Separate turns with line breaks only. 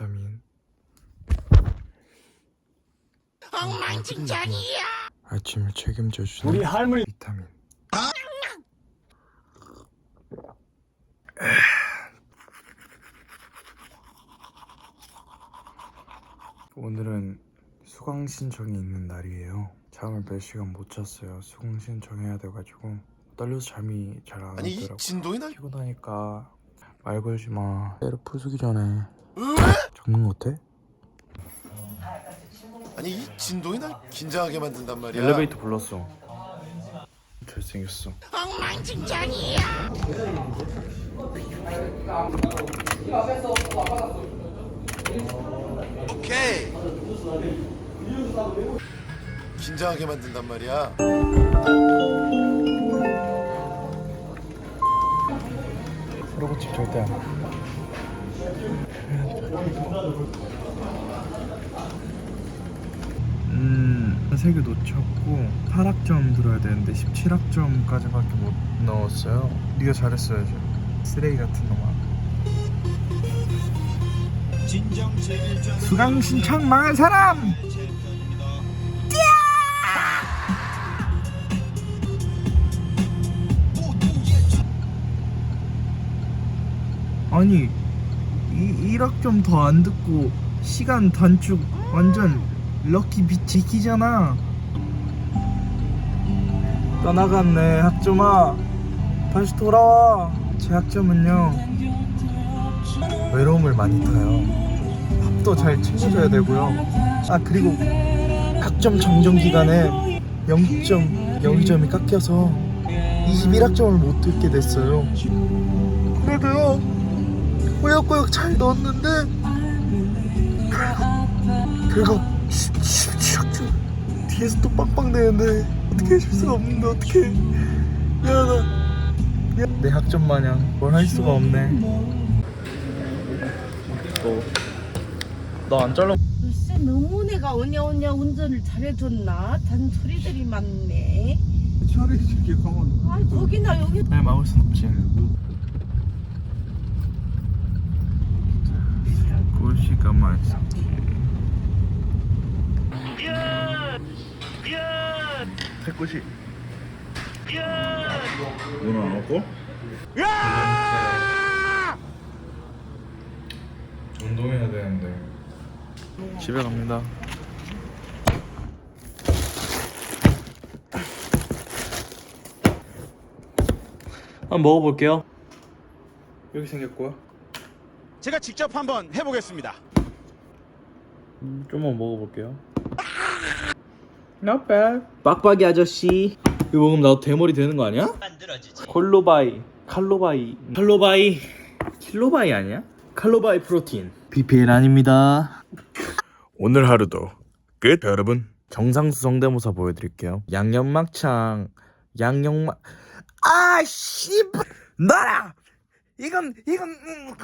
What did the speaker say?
비타민
엉망진창이야.
아침을 책임져 주는
우리 할머니
비타민 오늘은 수강 신청이 있는 날이에요. 잠을 몇 시간 못 잤어요. 수강 신청해야 돼가지고 떨려서 잠이 잘 안
아니 이
오더라고.
진동이 날
피곤하니까 말 걸지 마. 때를 부수기 전에 적는 거 어때?
아니 이 진동이 날 긴장하게 만든단 말이야.
엘리베이터 불렀어. 잘생겼어.
엉망진창이야. 오케이. 긴장하게 만든단 말이야.
프로고집 절대 안 해. 음, 세개 놓쳤고 8학점 들어야 되는데 17학점까지밖에 못 넣었어요. 네가 잘했어야지. 쓰레기 같은 놈아. 수강 신청 망한 사람! 아니 이 1학점 더안 듣고 시간 단축 완전 럭키 비치기잖아. 떠나갔네 학점아. 다시 돌아와. 제 학점은요. 외로움을 많이 타요. 밥도 잘 챙겨줘야 되고요. 아 그리고 학점 정정 기간에 0.02점이 깎여서 21학점을 못 듣게 됐어요. 그래도요 꾸역꾸역 잘 넣었는데 결국 17학점 뒤에서 또 빵빵 내는데 어떻게 해줄 수가 없는데 어떻게 미안하다. 미안. 내 학점 마냥 뭘 할 수가 없네. 너안 잘라.
글쎄 너무 내가 오냐 오냐 운전을 잘해줬나? 잔소리들이 많네.
차라리 저렇게 가면
아 거기나 여기.
네 막을 순 없지 맛있지 새꼬시 문어 안 먹고? 운동해야 되는데. 집에 갑니다. 한번 먹어볼게요. 여기 생겼고요.
제가 직접 한번 해보겠습니다.
음, 좀만 먹어볼게요. Not bad. 빡빡이 아저씨. 이거 먹으면 나도 대머리 되는 거 아니야? 만들어지지. 콜로바이, 칼로바이, 칼로바이, 킬로바이 아니야? 칼로바이 프로틴. BPL 아닙니다. 오늘 하루도 끝. 여러분 정상수 성대모사 보여드릴게요. 양념막창, 양념막. 아 씨, 나라. 이건 이건. 음.